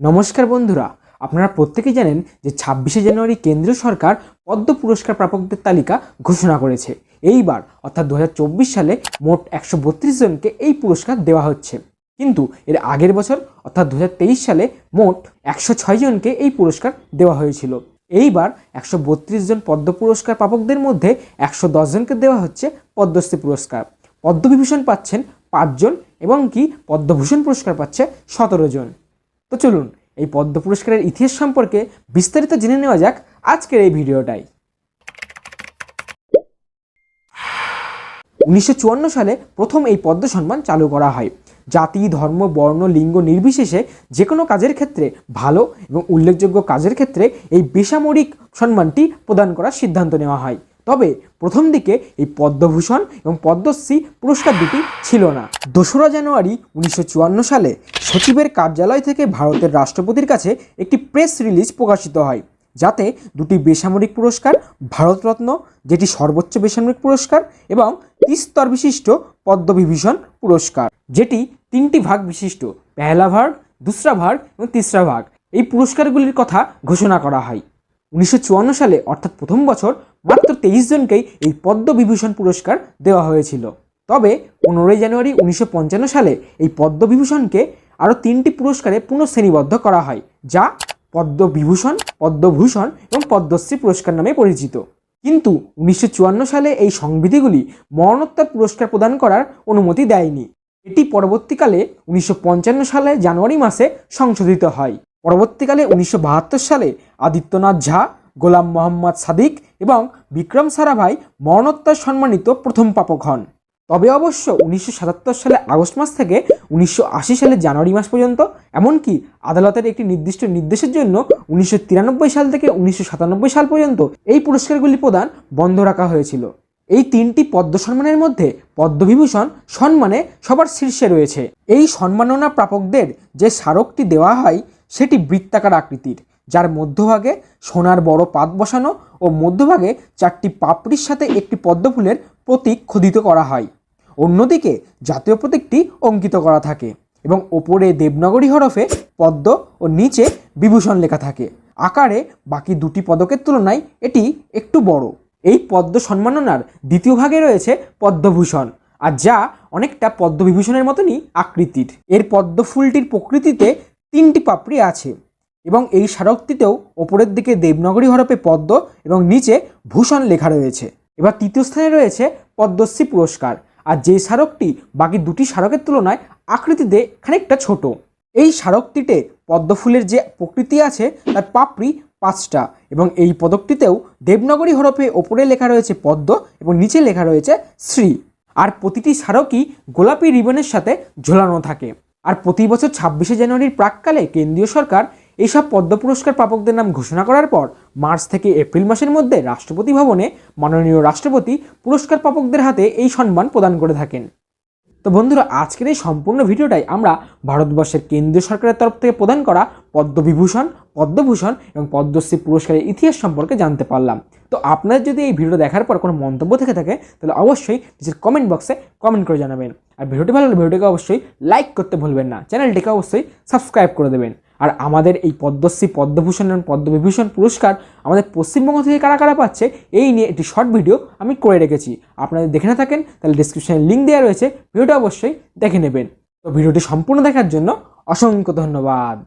নমস্কার বন্ধুরা, আপনারা প্রত্যেকেই জানেন যে ছাব্বিশে জানুয়ারি কেন্দ্রীয় সরকার পদ্ম পুরস্কার প্রাপকদের তালিকা ঘোষণা করেছে। এইবার, অর্থাৎ দু হাজার চব্বিশ সালে মোট একশো বত্রিশ জনকে এই পুরস্কার দেওয়া হচ্ছে। কিন্তু এর আগের বছর, অর্থাৎ দু হাজার তেইশ সালে মোট একশো ছয় জনকে এই পুরস্কার দেওয়া হয়েছিল। এইবার, একশো বত্রিশ জন পদ্ম পুরস্কার প্রাপকদের মধ্যে একশো দশ জনকে দেওয়া হচ্ছে পদ্মশ্রী পুরস্কার। পদ্মবিভূষণ পাচ্ছেন পাঁচজন এবং কি পদ্মভূষণ পুরস্কার পাচ্ছে সতেরো জন। তো চলুন এই পদ্ম পুরস্কারের ইতিহাস সম্পর্কে বিস্তারিত জেনে নেওয়া যাক আজকের এই ভিডিওটাই। উনিশশো চুয়ান্ন সালে প্রথম এই পদ্ম সম্মান চালু করা হয়। জাতি, ধর্ম, বর্ণ, লিঙ্গ নির্বিশেষে যে কোনো কাজের ক্ষেত্রে ভালো এবং উল্লেখযোগ্য কাজের ক্ষেত্রে এই বেসামরিক সম্মানটি প্রদান করার সিদ্ধান্ত নেওয়া হয়। তবে প্রথম দিকে এই পদ্মভূষণ এবং পদ্মশ্রী পুরস্কার দুটি ছিল না। দোসরা জানুয়ারি উনিশশো চুয়ান্ন সালে সচিবের কার্যালয় থেকে ভারতের রাষ্ট্রপতির কাছে একটি প্রেস রিলিজ প্রকাশিত হয়, যাতে দুটি বেসামরিক পুরস্কার, ভারতরত্ন, যেটি সর্বোচ্চ বেসামরিক পুরস্কার, এবং তিস্তর বিশিষ্ট পদ্মবিভূষণ পুরস্কার, যেটি তিনটি ভাগ বিশিষ্ট, পেহলা ভাগ, দুসরা ভাগ এবং তিসরা ভাগ। এই পুরস্কারগুলির কথা ঘোষণা করা হয়। উনিশশো চুয়ান্ন সালে, অর্থাৎ প্রথম বছর মাত্র তেইশ জনকেই এই পদ্মবিভূষণ পুরস্কার দেওয়া হয়েছিল। তবে পনেরোই জানুয়ারি উনিশশো পঞ্চান্ন সালে এই পদ্মবিভূষণকে আরও তিনটি পুরস্কারে পুনঃশ্রেণীবদ্ধ করা হয়, যা পদ্মবিভূষণ, পদ্মভূষণ এবং পদ্মশ্রী পুরস্কার নামে পরিচিত। কিন্তু উনিশশো চুয়ান্ন সালে এই সংবিধিগুলি মরণোত্তর পুরস্কার প্রদান করার অনুমতি দেয়নি। এটি পরবর্তীকালে উনিশশো পঞ্চান্ন সালে জানুয়ারি মাসে সংশোধিত হয়। পরবর্তীকালে উনিশশো বাহাত্তর সালে আদিত্যনাথ ঝা গোলাম মোহাম্মদ সাদিক এবং বিক্রম সারাভাই মরণোত্তর সম্মানিত প্রথম পাপক হন। তবে অবশ্য উনিশশো সাতাত্তর সালে আগস্ট মাস থেকে উনিশশো আশি সালে জানুয়ারি মাস পর্যন্ত, এমনকি আদালতের একটি নির্দিষ্ট নির্দেশের জন্য উনিশশো তিরানব্বই সাল থেকে উনিশশো সাতানব্বই সাল পর্যন্ত এই পুরস্কারগুলি প্রদান বন্ধ রাখা হয়েছিল। এই তিনটি পদ্ম সম্মানের মধ্যে পদ্মবিভূষণ সম্মানে সবার শীর্ষে রয়েছে। এই সম্মাননা প্রাপকদের যে স্মারকটি দেওয়া হয়, সেটি বৃত্তাকার আকৃতির। যার মধ্যভাগে সোনার বড় পাত বসানো ও মধ্যভাগে চারটি পাপড়ির সাথে একটি পদ্মফুলের প্রতীক খোদিত করা হয়। অন্যদিকে জাতীয় প্রতীকটি অঙ্কিত করা থাকে এবং ওপরে দেবনগরী হরফে পদ্ম ও নিচে বিভূষণ লেখা থাকে। আকারে বাকি দুটি পদকের তুলনায় এটি একটু বড়। এই পদ্ম সম্মাননার দ্বিতীয় ভাগে রয়েছে পদ্মভূষণ, আর যা অনেকটা পদ্মবিভূষণের মতনই আকৃতির। এর পদ্ম ফুলটির প্রকৃতিতে তিনটি পাপড়ি আছে। এবং এই স্মারকটিতেও ওপরের দিকে দেবনগরী হরপে পদ্ম এবং নিচে ভূষণ লেখা রয়েছে। এবার তৃতীয় স্থানে রয়েছে পদ্মশ্রী পুরস্কার। আর যে স্মারকটি বাকি দুটি স্মারকের তুলনায় আকৃতিতে খানিকটা ছোট। এই স্মারকটিতে পদ্মফুলের যে প্রকৃতি আছে, তার পাপড়ি পাঁচটা এবং এই পদকটিতেও দেবনগরী হরফে ওপরে লেখা রয়েছে পদ্ম এবং নিচে লেখা রয়েছে শ্রী। আর প্রতিটি স্মারকই গোলাপি রিবনের সাথে ঝোলানো থাকে। আর প্রতি বছর ছাব্বিশে জানুয়ারির প্রাককালে কেন্দ্রীয় সরকার এইসব পদ্ম পুরস্কার প্রাপকদের নাম ঘোষণা করার পর মার্চ থেকে এপ্রিল মাসের মধ্যে রাষ্ট্রপতি ভবনে মাননীয় রাষ্ট্রপতি পুরস্কার প্রাপকদের হাতে এই সম্মান প্রদান করে থাকেন। তো বন্ধুরা, আজকের এই সম্পূর্ণ ভিডিওটাই আমরা ভারতবর্ষের কেন্দ্রীয় সরকারের তরফ থেকে প্রদান করা পদ্মবিভূষণ, পদ্মভূষণ এবং পদ্মশ্রী পুরস্কারের ইতিহাস সম্পর্কে জানতে পারলাম। তো আপনার যদি এই ভিডিও দেখার পর কোনো মন্তব্য থেকে থাকে, তাহলে অবশ্যই নিজের কমেন্ট বক্সে কমেন্ট করে জানাবেন। আর ভিডিওটি ভালো লাগলে ভিডিওটিকে অবশ্যই লাইক করতে ভুলবেন না। চ্যানেলটিকে অবশ্যই সাবস্ক্রাইব করে দেবেন। আর আমাদের এই পদ্মশ্রী, পদ্মভূষণ এবং পদ্মবিভূষণ পুরস্কার আমাদের পশ্চিমবঙ্গ থেকে কারা কারা পাচ্ছে, এই নিয়ে একটি শর্ট ভিডিও আমি করে রেখেছি। আপনারা দেখে না থাকেন, তাহলে ডিসক্রিপশানে লিঙ্ক দেওয়া রয়েছে। ভিডিওটা অবশ্যই দেখে নেবেন। তো ভিডিওটি সম্পূর্ণ দেখার জন্য অসংখ্য ধন্যবাদ।